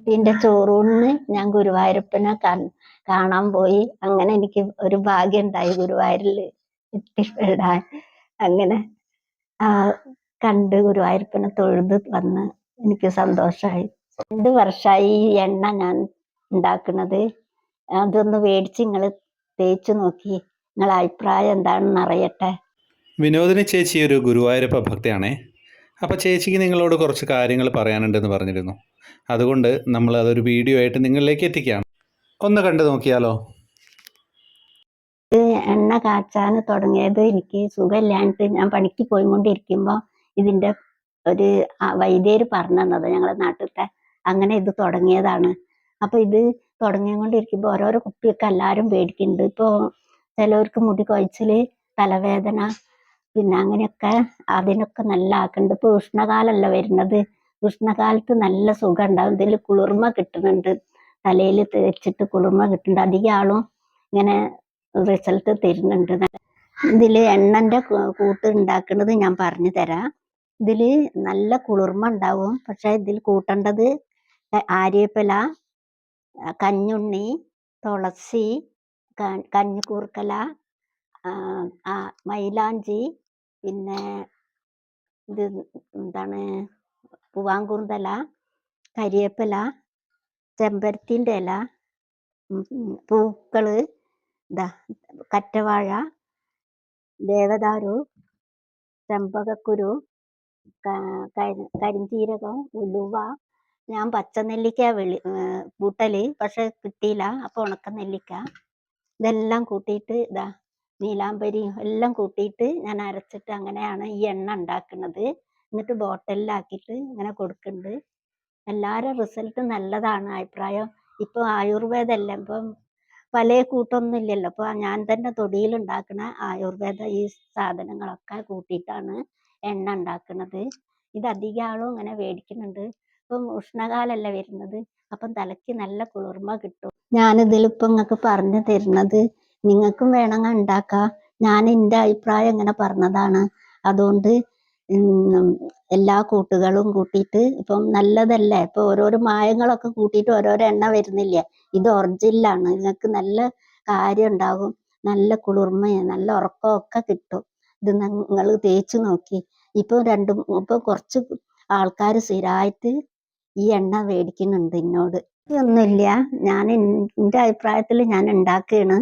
ഇതിന്റെ ചോറൂണിന് ഞാൻ ഗുരുവായൂരപ്പനെ കാണാൻ പോയി. അങ്ങനെ എനിക്ക് ഒരു ഭാഗ്യം ഉണ്ടായി ഗുരുവായൂരിൽ എത്തിപ്പെടാൻ. അങ്ങനെ കണ്ട് ഗുരുവായൂരപ്പനെ തൊഴുത് വന്ന് എനിക്ക് സന്തോഷമായി രണ്ട് വർഷമായി ഈ എണ്ണ ഞാൻ ഉണ്ടാക്കുന്നത്. അതൊന്ന് മേടിച്ച് നിങ്ങൾ തേച്ച് നോക്കി. നിങ്ങളെ അഭിപ്രായം എന്താണെന്ന് അറിയട്ടെ. വിനോദിനി ചേച്ചി ഒരു ഗുരുവായൂരപ്പ ഭക്തയാണേ. അപ്പോൾ ചേച്ചിക്ക് നിങ്ങളോട് കുറച്ച് കാര്യങ്ങൾ പറയാനുണ്ടെന്ന് പറഞ്ഞിരുന്നു. അതുകൊണ്ട് നമ്മൾ അതൊരു വീഡിയോ ആയിട്ട് നിങ്ങളിലേക്ക് എത്തിക്കുകയാണ്. ഒന്ന് കണ്ടു നോക്കിയാലോ? എണ്ണ കാച്ചാൻ തുടങ്ങിയത് എനിക്ക് സുഖമില്ലാണ്ട് ഞാൻ പണിക്ക് പോയിക്കൊണ്ടിരിക്കുമ്പോൾ ഇതിന്റെ ഒരു വൈദ്യർ പറഞ്ഞു തന്നത് ഞങ്ങളുടെ നാട്ടിലത്തെ അങ്ങനെ ഇത് തുടങ്ങിയതാണ്. അപ്പൊ ഇത് തുടങ്ങിക്കൊണ്ടിരിക്കുമ്പോൾ ഓരോരോ കുപ്പിയൊക്കെ എല്ലാവരും പേടിക്കുന്നുണ്ട്. ഇപ്പോ ചിലവർക്ക് മുടി കൊഴിച്ചിൽ തലവേദന പിന്നെ അങ്ങനെയൊക്കെ അതിനൊക്കെ നല്ല ആക്കുന്നുണ്ട് ഇപ്പൊ ഉഷ്ണകാലമല്ല വരുന്നത്. ഉഷ്ണകാലത്ത് നല്ല സുഖം ഉണ്ടാവും ഇതിൽ കുളിർമ കിട്ടുന്നുണ്ട്. തലയിൽ തേച്ചിട്ട് കുളിർമ കിട്ടുന്നുണ്ട്. അധികം ആളും ഇങ്ങനെ റിസൾട്ട് തരുന്നുണ്ട്. ഇതിൽ എണ്ണന്റെ കൂ- കൂട്ട് ഉണ്ടാക്കുന്നത് ഞാൻ പറഞ്ഞു തരാം. ഇതിൽ നല്ല കുളിർമ ഉണ്ടാവും. പക്ഷെ ഇതിൽ കൂട്ടേണ്ടത് ആര്യപ്പല കഞ്ഞുണ്ണി തുളസി കഞ്ഞിക്കൂർക്കല മൈലാഞ്ചി പിന്നെ ഇത് എന്താണ് പൂവാങ്കൂന്തല കരിയേപ്പില ചെമ്പരത്തിന്റെ ഇല പൂക്കൾ ഇതാ കറ്റവാഴ ദേവദാരു ചെമ്പകക്കുരു കരിഞ്ചീരകം കരി- ഉലുവ. ഞാൻ പച്ചനെല്ലിക്ക വെളി കൂട്ടൽ പക്ഷെ കിട്ടിയില്ല അപ്പൊ ഉണക്ക നെല്ലിക്ക ഇതെല്ലാം കൂട്ടിയിട്ട് ഇതാ നീലാംബരിയും എല്ലാം കൂട്ടിയിട്ട് ഞാൻ അരച്ചിട്ട് അങ്ങനെയാണ് ഈ എണ്ണ ഉണ്ടാക്കുന്നത്. എന്നിട്ട് ബോട്ടലിലാക്കിയിട്ട് ഇങ്ങനെ കൊടുക്കുന്നുണ്ട് എല്ലാവരും റിസൾട്ട് നല്ലതാണ്. അഭിപ്രായം ഇപ്പോൾ ആയുർവേദമല്ല ഇപ്പം പല കൂട്ടൊന്നും ഇല്ലല്ലോ. അപ്പോൾ ഞാൻ തന്നെ തൊടിയിൽ ഉണ്ടാക്കുന്ന ആയുർവേദ ഈ സാധനങ്ങളൊക്കെ കൂട്ടിയിട്ടാണ് എണ്ണ ഉണ്ടാക്കുന്നത് ഇത് അധികം ആളും ഇങ്ങനെ മേടിക്കുന്നുണ്ട്. ഇപ്പം ഉഷ്ണകാലമല്ല വരുന്നത്. അപ്പം തലയ്ക്ക് നല്ല കുളിർമ കിട്ടും. ഞാനിതിലിപ്പോൾ നിങ്ങൾക്ക് പറഞ്ഞു തരുന്നത് നിങ്ങൾക്കും വേണമെങ്കിൽ ഉണ്ടാക്കാം. ഞാൻ എന്റെ അഭിപ്രായം ഇങ്ങനെ പറഞ്ഞതാണ്. അതുകൊണ്ട് എല്ലാ കൂട്ടുകളും കൂട്ടിയിട്ട് ഇപ്പം നല്ലതല്ലേ? ഇപ്പൊ ഓരോരോ മായങ്ങളൊക്കെ കൂട്ടിയിട്ട് ഓരോരോ എണ്ണ വരുന്നില്ലേ? ഇത് ഒറിജിനലാണ്. നിങ്ങൾക്ക് നല്ല കാര്യം ഉണ്ടാകും നല്ല കുളിർമയും നല്ല ഉറക്കവും ഒക്കെ കിട്ടും. ഇത് നിങ്ങൾ തേച്ച് നോക്കി. ഇപ്പൊ രണ്ടും ഇപ്പൊ കുറച്ച് ആൾക്കാർ സ്ഥിരമായിട്ട് ഈ എണ്ണ മേടിക്കുന്നുണ്ട് എന്നോട് ഒന്നുമില്ല. ഞാൻ എന്റെ അഭിപ്രായത്തിൽ ഞാൻ ഉണ്ടാക്കുകയാണ്.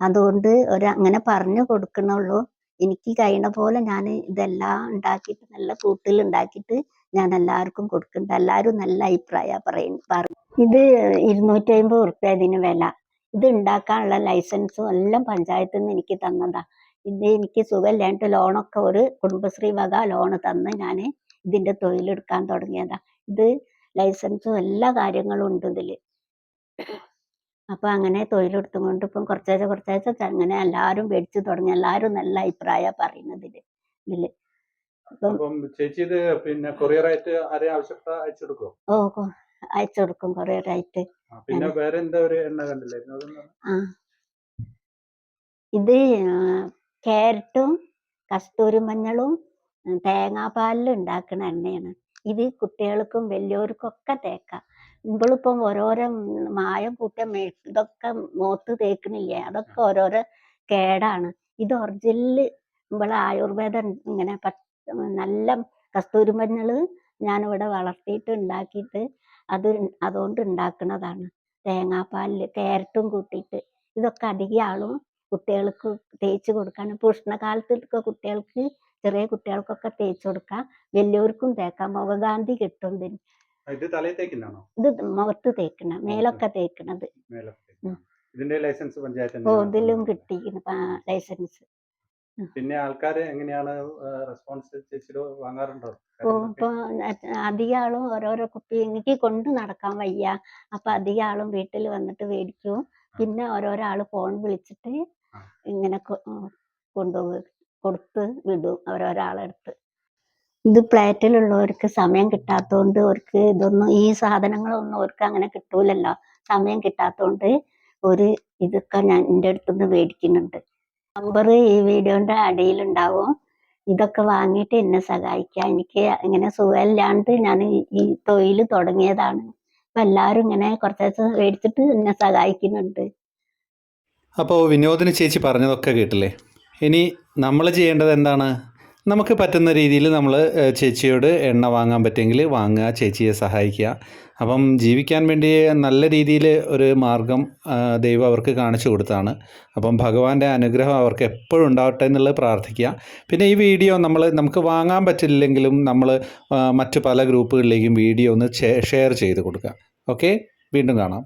അതുകൊണ്ട് ഒരു അങ്ങനെ പറഞ്ഞു കൊടുക്കണുള്ളൂ. എനിക്ക് കഴിയണ പോലെ ഞാൻ ഇതെല്ലാം ഉണ്ടാക്കിയിട്ട് നല്ല കൂട്ടിൽ ഉണ്ടാക്കിയിട്ട് ഞാൻ എല്ലാവർക്കും കൊടുക്കുന്നുണ്ട്. എല്ലാവരും നല്ല അഭിപ്രായ പറയുന്നു പറഞ്ഞു ഇത് ഇരുന്നൂറ്റി അമ്പത് ഉറുപ്പ്യ ഇതിന് വില. ഇത് ഉണ്ടാക്കാനുള്ള ലൈസൻസും എല്ലാം പഞ്ചായത്തിൽ നിന്ന് എനിക്ക് തന്നതാ. ഇത് എനിക്ക് സുഖമില്ലാണ്ട് ലോണൊക്കെ ഒരു കുടുംബശ്രീ വക ലോണ് തന്ന് ഞാൻ ഇതിന്റെ തൊഴിലെടുക്കാൻ തുടങ്ങിയതാ. ഇത് ലൈസൻസും എല്ലാ കാര്യങ്ങളും ഉണ്ട് ഇതിൽ. അപ്പൊ അങ്ങനെ തൊഴിലെടുത്തുകൊണ്ട് ഇപ്പം കുറച്ചാഴ്ച കുറച്ചാഴ്ച അങ്ങനെ എല്ലാവരും മേടിച്ചു തുടങ്ങി. എല്ലാവരും നല്ല അഭിപ്രായ പറയുന്നത് ഇതിൽ. അപ്പം ചേച്ചി ഇത് പിന്നെ ആരെയും ആവശ്യപ്പെട്ട അയച്ചെടുക്കോ ഓ അയച്ചു കൊടുക്കും കൊറിയറായിട്ട്. പിന്നെ വേറെ എന്താ ഒരു എണ്ണ കണ്ടില്ലായിരുന്നു ആ. ഇത് കാരറ്റും ക്യാരറ്റും കസ്തൂരി മഞ്ഞളും തേങ്ങാപ്പാലിൽ ഉണ്ടാക്കുന്ന എണ്ണയാണ്. ഇത് കുട്ടികൾക്കും വലിയവർക്കും ഒക്കെ തേക്കാം. ഇവളിപ്പം ഓരോരോ മായം കൂട്ടിയ മേ ഇതൊക്കെ മുഖത്ത് തേക്കണില്ലേ? അതൊക്കെ ഓരോരോ കേടാണ്. ഇത് ഒറിജിനൽ ഇവളെ ആയുർവേദം ഇങ്ങനെ നല്ല കസ്തൂരി മഞ്ഞൾ ഞാനിവിടെ വളർത്തിയിട്ട് ഉണ്ടാക്കിയിട്ട് അത് അതുകൊണ്ട് ഉണ്ടാക്കുന്നതാണ്. തേങ്ങാപ്പാലിൽ ക്യാരറ്റും കൂട്ടിയിട്ട്. ഇതൊക്കെ അധികം ആളും കുട്ടികൾക്ക് തേച്ച് കൊടുക്കാൻ ഇപ്പൊ ഉഷ്ണകാലത്തൊക്കെ കുട്ടികൾക്ക് ചെറിയ കുട്ടികൾക്കൊക്കെ തേച്ച് കൊടുക്കാം. വലിയവർക്കും തേക്കാം. മുഖകാന്തി കിട്ടും ഇത് തലയിൽ തേക്കുന്നതാണോ? ഇത് മുഖത്ത് തേക്കണ മേലൊക്കെ തേക്കണത്. ഇതിന്റെ ലൈസൻസ് പഞ്ചായത്ത് ഓ ഇതിലും കിട്ടിയിരിക്കുന്നു. ലൈസൻസ്. പിന്നെ ആൾക്കാര് എങ്ങനെയാണ് റെസ്പോൺസ് ചേച്ചിയുടെ വാങ്ങാറുണ്ടോ? ഓ ഇപ്പൊ അധികം ആളും ഓരോരോ കുപ്പി എനിക്ക് കൊണ്ട് നടക്കാൻ വയ്യ. അപ്പൊ അധികം ആളും വീട്ടിൽ വന്നിട്ട് മേടിക്കും. പിന്നെ ഓരോരോ ആൾ ഫോൺ വിളിച്ചിട്ട് ഇങ്ങനെ കൊണ്ടുപോയി കൊടുത്ത് വിടും. ഓരോരോ ആളെടുത്ത് ഇത് ഫ്ലാറ്റിലുള്ളവർക്ക് സമയം കിട്ടാത്തതുകൊണ്ട് അവർക്ക് ഇതൊന്നും ഈ സാധനങ്ങളൊന്നും അവർക്ക് അങ്ങനെ കിട്ടൂലല്ലോ. സമയം കിട്ടാത്തതുകൊണ്ട് ഒരു ഇതൊക്കെ ഞാൻ എന്റെ അടുത്തുനിന്ന് മേടിക്കുന്നുണ്ട്. നമ്പർ ഈ വീഡിയോന്റെ അടിയിലുണ്ടാവും. ഇതൊക്കെ വാങ്ങിയിട്ട് എന്നെ സഹായിക്കുക എനിക്ക് ഇങ്ങനെ സുഖമില്ലാണ്ട് ഞാൻ ഈ തൊഴിൽ തുടങ്ങിയതാണ്. അപ്പം എല്ലാവരും ഇങ്ങനെ കുറച്ച് മേടിച്ചിട്ട് എന്നെ സഹായിക്കുന്നുണ്ട്. അപ്പോൾ വിനോദിന് ചേച്ചി പറഞ്ഞതൊക്കെ കേട്ടില്ലേ? ഇനി നമ്മൾ ചെയ്യേണ്ടത് എന്താണ്? നമുക്ക് പറ്റുന്ന രീതിയിൽ നമ്മൾ ചേച്ചിയോട് എണ്ണ വാങ്ങാൻ പറ്റുമെങ്കിൽ വാങ്ങുക ചേച്ചിയെ സഹായിക്കുക. അപ്പം ജീവിക്കാൻ വേണ്ടി നല്ല രീതിയിൽ ഒരു മാർഗം ദൈവം അവർക്ക് കാണിച്ചു കൊടുത്താണ്. അപ്പം ഭഗവാന്റെ അനുഗ്രഹം അവർക്ക് എപ്പോഴും ഉണ്ടാവട്ടെ എന്നുള്ളത് പ്രാർത്ഥിക്കുക. പിന്നെ ഈ വീഡിയോ നമ്മൾ നമുക്ക് വാങ്ങാൻ പറ്റില്ലെങ്കിലും നമ്മൾ മറ്റു പല ഗ്രൂപ്പുകളിലേക്കും വീഡിയോ ഒന്ന് ഷെയർ ചെയ്ത് കൊടുക്കുക. ഓക്കെ? വീണ്ടും കാണാം.